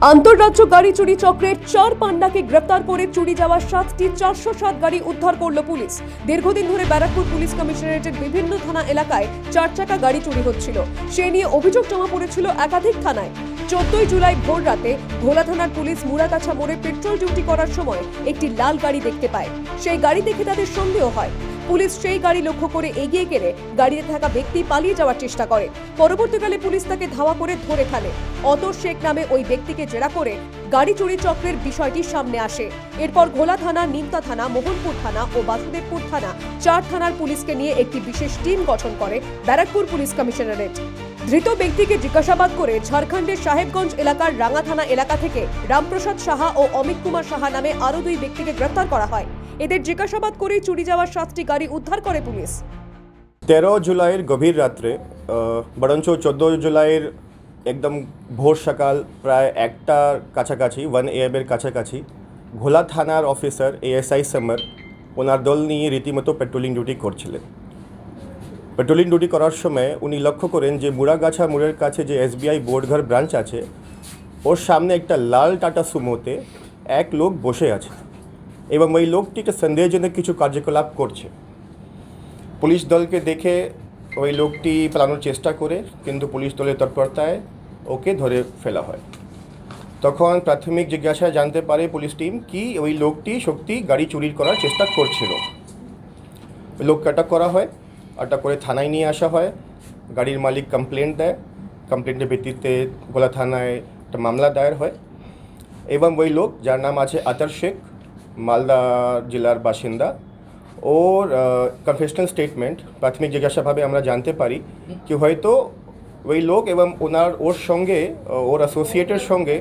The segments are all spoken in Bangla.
আন্তঃরাজ্য গাড়ি চুরি চক্রের চার পান্ডাকে গ্রেপ্তার করে চুরি যাওয়া সাতটি চারশো সাত গাড়ি উদ্ধার করল পুলিশ। দীর্ঘদিন ধরে ব্যারাকপুর পুলিশ কমিশনারেটের বিভিন্ন থানা এলাকায় চার চাকা গাড়ি চুরি হচ্ছিল। সে নিয়ে অভিযোগ জমা পড়েছিল একাধিক থানায়। চোদ্দই জুলাই ভোর রাতে ভোলা থানার পুলিশ মুরাকাছা মোড়ে পেট্রোল ডিউটি করার সময় একটি লাল গাড়ি দেখতে পায়। সেই গাড়ি দেখে তাদের সন্দেহ হয়। পুলিশ সেই গাড়ি লক্ষ্য করে এগিয়ে গেলে গাড়িতে থাকা ব্যক্তি পালিয়ে যাওয়ার চেষ্টা করে। পরবর্তীকালে পুলিশ তাকে ধাওয়া করে ধরে ফেলে। অতর শেখ নামে ওই ব্যক্তিকে জেরা করে গাড়ি চুরি চক্রের বিষয়টি সামনে আসে। এরপর ঘোলা থানা, নিমতা থানা, মোহনপুর থানা ও বাসুদেবপুর থানা চার থানার পুলিশকে নিয়ে একটি বিশেষ টিম গঠন করে ব্যারাকপুর পুলিশ কমিশনারেট। ধৃত ব্যক্তিকে জিজ্ঞাসাবাদ করে ঝাড়খণ্ডের সাহেবগঞ্জ এলাকার রাঙা থানা এলাকা থেকে রামপ্রসাদ সাহা ও অমিত কুমার সাহা নামে আরও দুই ব্যক্তিকে গ্রেফতার করা হয়। এদের জিজ্ঞাসাবাদ করেই চুরি যাওয়ার সাতটি গাড়ি উদ্ধার করে পুলিশ। তেরো জুলাইয়ের গভীর রাত্রে বরঞ্চ চোদ্দ জুলাইয়ের একদম ভোর সকাল প্রায় একটার কাছাকাছি, ওয়ান এএমের কাছাকাছি, ঘোলা থানার অফিসার এএসআই সামার ওনার দল নিয়ে রীতিমতো পেট্রোলিং ডিউটি করছিলেন। পেট্রোলিং ডিউটি করার সময় উনি লক্ষ্য করেন যে মুড়াগাছা মোড়ের কাছে যে এসবিআই বোর্ডঘর ব্রাঞ্চ আছে, ওর সামনে একটা লাল টাটা সুমোতে এক লোক বসে আছে। এবং ওই লোকটি একটা সন্দেহজনক কিছু কার্যকলাপ করছে। পুলিশ দলকে দেখে ওই লোকটি পালানোর চেষ্টা করে, কিন্তু পুলিশ দলের তৎপরতায় ওকে ধরে ফেলা হয়। তখন প্রাথমিক জিজ্ঞাসায় জানতে পারে পুলিশ টিম কি ওই লোকটি সত্যি গাড়ি চুরি করার চেষ্টা করছিল। ওই লোককে আটক করা হয়, আটক করে থানায় নিয়ে আসা হয়। গাড়ির মালিক কমপ্লেন দেয়। কমপ্লেন্টের ভিত্তিতে গোলা থানায় একটা মামলা দায়ের হয়। এবং ওই লোক, যার নাম আছে আতর শেখ মালদা জেলার বাসিন্দা। ওর কনফেশনাল স্টেটমেন্ট প্রাথমিক জিজ্ঞাসাভাবে আমরা জানতে পারি কি হয়তো ওই লোক এবং ওনার, ওর সঙ্গে ওর অ্যাসোসিয়েটের সঙ্গে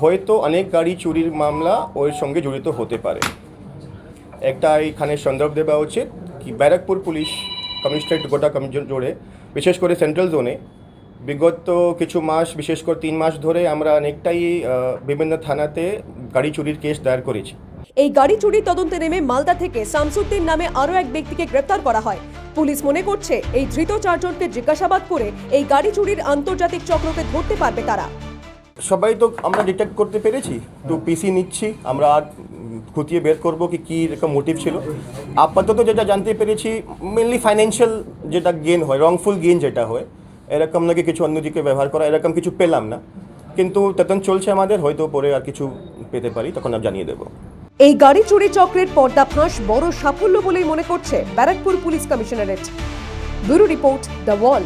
হয়তো অনেক গাড়ি চুরির মামলা ওর সঙ্গে জড়িত হতে পারে। একটা এইখানে সন্দর্ভ দেওয়া উচিত কি ব্যারাকপুর পুলিশ কমিশনারেট গোটা জুড়ে, বিশেষ করে সেন্ট্রাল জোনে, বিগত কিছু মাস, বিশেষ করে তিন মাস ধরে আমরা অনেকটাই বিভিন্ন থানাতে গাড়ি চুরির কেস দায়ের করেছি। এই গাড়ি চুরির তদন্তে নেমে মালদা থেকে শামসুদ্দিন নামে আরও এক ব্যক্তিকে গ্রেপ্তার করা হয়। পুলিশ মনে করছে, এই ধৃত চারজনকে জিজ্ঞাসাবাদ করে এই গাড়ি চুরির আন্তর্জাতিক চক্রকে ধরতে পারবে তারা। সবাই তো আমরা ডিটেক্ট করতে পেরেছি, তো পিসি নিচ্ছি, আমরা আর খুঁটিয়ে বের করব কি, কী এরকম মোটিভ ছিল। আপাতত যেটা জানতে পেরেছি মেনলি ফাইন্যান্সিয়াল যেটা গেন হয় রংফুল গেন যেটা হয়, এরকম নাকি কিছু অন্যদিকে ব্যবহার করা, এরকম কিছু পেলাম না। কিন্তু তখন চলছে আমাদের, হয়তো পরে আর কিছু পেতে পারি, তখন আমি জানিয়ে দেবো। এই গাড়ি চুরি চক্রের পর্দা ফাঁস বড় সাফল্য বলেই মনে করছে Barrackpore police commissionerate. Bureau report The Wall